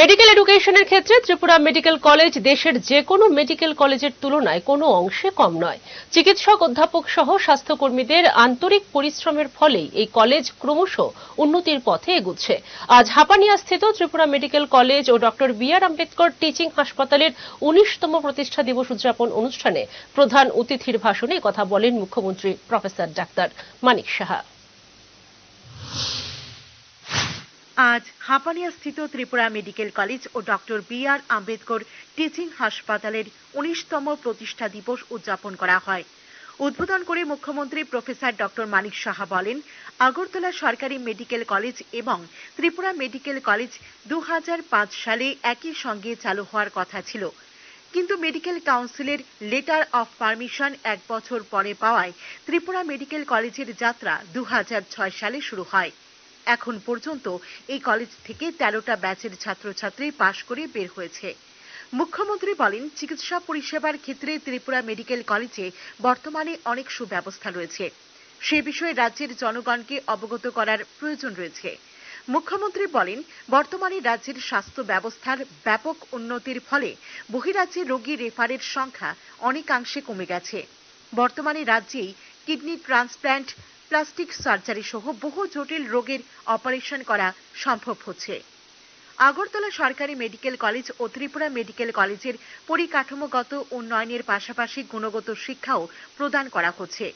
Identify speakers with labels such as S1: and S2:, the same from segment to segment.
S1: Medical এডুকেশনের ক্ষেত্রে Tripura medical college দেশের যে কোনো মেডিকেল কলেজের তুলনায় কোনো অংশে কম নয়। চিকিৎসক, অধ্যাপক সহ স্বাস্থ্যকর্মীদের আন্তরিক পরিশ্রমের ফলেই এই কলেজ ক্রমশ উন্নতির পথে এগুচ্ছে। আজ হাপানিয়া স্থিত ত্রিপুরা মেডিকেল কলেজ ও doctor B R Ambedkar teaching হাসপাতালের উনিশতম প্রতিষ্ঠা দিবস উদযাপন অনুষ্ঠানে প্রধান অতিথির ভাষণে কথা বলেন মুখ্যমন্ত্রী প্রফেসর ডাক্তার মানিক সাহা।
S2: আজ হাপানিয়া স্থিত ত্রিপুরা মেডিকেল কলেজ ও doctor B R Ambedkar teaching হাসপাতালের উনিশতম প্রতিষ্ঠা দিবস উদযাপন করা হয়। উদ্বোধন করে মুখ্যমন্ত্রী প্রফেসর ডক্টর মানিক সাহা বলেন, আগরতলা সরকারি মেডিকেল কলেজ এবং ত্রিপুরা মেডিকেল কলেজ দু হাজার পাঁচ সালে একই সঙ্গে চালু হওয়ার কথা ছিল। কিন্তু মেডিকেল কাউন্সিলের লেটার অফ পারমিশন এক বছর পরে পাওয়ায় ত্রিপুরা মেডিকেল কলেজের যাত্রা দু হাজার ছয় সালে শুরু হয়। এখন পর্যন্ত এই কলেজ থেকে তেরোটা ব্যাচের ছাত্রছাত্রী পাশ করে বের হয়েছে। মুখ্যমন্ত্রী বলেন, চিকিৎসা পরিষেবার ক্ষেত্রে ত্রিপুরা মেডিকেল কলেজে বর্তমানে অনেক সুব্যবস্থা রয়েছে। সে বিষয়ে রাজ্যের জনগণকে অবগত করার প্রয়োজন রয়েছে। মুখ্যমন্ত্রী বলেন, বর্তমানে রাজ্যের স্বাস্থ্য ব্যবস্থার ব্যাপক উন্নতির ফলে বহিরাজ্যে রোগী রেফারের সংখ্যা অনেকাংশে কমে গেছে। বর্তমানে রাজ্যেই কিডনি ট্রান্সপ্ল্যান্ট প্লাস্টিক সার্জারি সহ বহু জটিল রোগের অপারেশন করা সম্ভব হচ্ছে। আগরতলা সরকারি মেডিকেল কলেজ ও ত্রিপুরা মেডিকেল কলেজের পরিকাঠামোগত উন্নয়নের পাশাপাশি গুণগত শিক্ষাও প্রদান করা হচ্ছে।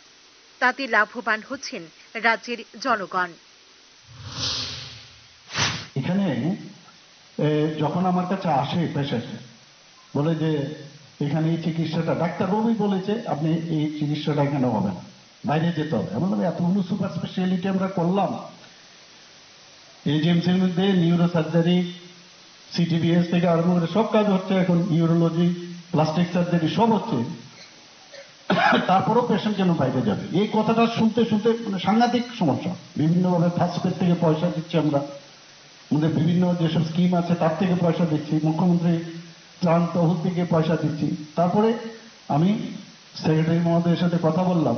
S2: তাতে লাভবান হচ্ছেন রাজ্যের জনগণ।
S3: এখানে যখন আমার কাছে আসে পেশেন্ট বলে যে, এখানে এই চিকিৎসাটা, ডাক্তারবাবুই বলেছে আপনি এই চিকিৎসাটা এখানে হবে না বাইরে যেতে হবে। এমন ভাবে এতগুলো সুপার স্পেশালিটি আমরা করলাম। এজিএমসির মধ্যে নিউরো সার্জারি সিটিবিএস থেকে আরম্ভ করে সব কাজ হচ্ছে এখন ইউরোলজি প্লাস্টিক সার্জারি সব হচ্ছে। তারপরেও পেশেন্ট কেন বাইরে যাবে। এই কথাটা শুনতে শুনতে মানে সাংঘাতিক সমস্যা। বিভিন্নভাবে ফার্স্ট পেড থেকে পয়সা দিচ্ছি আমরা। আমাদের বিভিন্ন যেসব স্কিম আছে তার থেকে পয়সা দিচ্ছি। মুখ্যমন্ত্রী ত্রাণ তহল থেকে পয়সা দিচ্ছি। তারপরে আমি সেক্রেটারি মহোদয়ের সাথে কথা বললাম।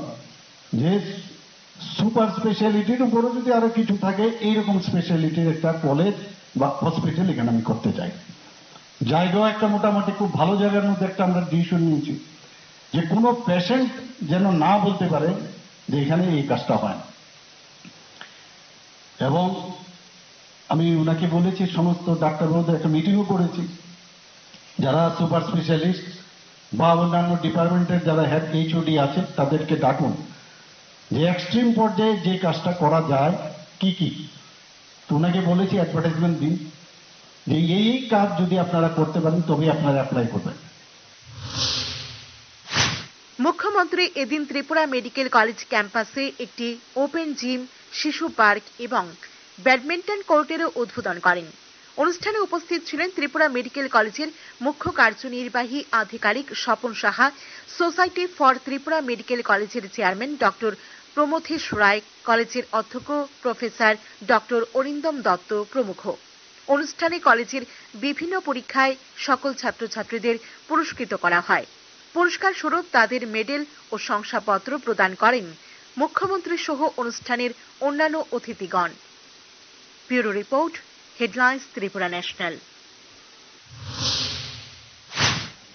S3: যে সুপার স্পেশালিটির উপরে যদি আরও কিছু থাকে, এইরকম স্পেশালিটির একটা কলেজ বা হসপিটাল এখানে আমি করতে চাই। জায়গাও একটা মোটামুটি খুব ভালো জায়গার মধ্যে একটা আমরা ডিসিশন নিয়েছি। যে কোনো পেশেন্ট যেন না বলতে পারে যে এখানে এই কাজটা হয় না। এবং আমি ওনাকে বলেছি, সমস্ত ডাক্তারবাবুদের একটা মিটিংও করেছি। যারা সুপার স্পেশালিস্ট বা অন্যান্য ডিপার্টমেন্টের যারা হেড এইচওডি আছে, তাদেরকে ডাকুন। যে এক্সট্রিম পর্যায়ে যে কাজটা করা যায়, কি কি? ওনাকে বলেছি অ্যাডভার্টাইজমেন্ট দিন। যে এই কাজ যদি আপনারা করতে পারেন তবে আপনারা অ্যাপ্লাই করবেন।
S2: মুখ্যমন্ত্রী এদিন ত্রিপুরা মেডিকেল কলেজ ক্যাম্পাসে একটি ওপেন জিম, শিশু পার্ক এবং ব্যাডমিন্টন কোর্টেরও উদ্বোধন করেন। অনুষ্ঠানে উপস্থিত ছিলেন ত্রিপুরা মেডিকেল কলেজের মুখ্য কার্যনির্বাহী আধিকারিক Swapan Saha, society for Tripura medical কলেজের চেয়ারম্যান ডক্টর প্রমথেশ রায়, কলেজের অধ্যক্ষ প্রফেসর ডক্টর অরিন্দম দত্ত প্রমুখ। অনুষ্ঠানে কলেজের বিভিন্ন পরীক্ষায় সকল ছাত্রছাত্রীদের পুরস্কৃত করা হয়। পুরস্কার স্বরূপ তাদের মেডেল ও শংসাপত্র প্রদান করেন মুখ্যমন্ত্রী সহ অনুষ্ঠানের অন্যান্য অতিথিগণ। Bureau report, headlines, Tripura national.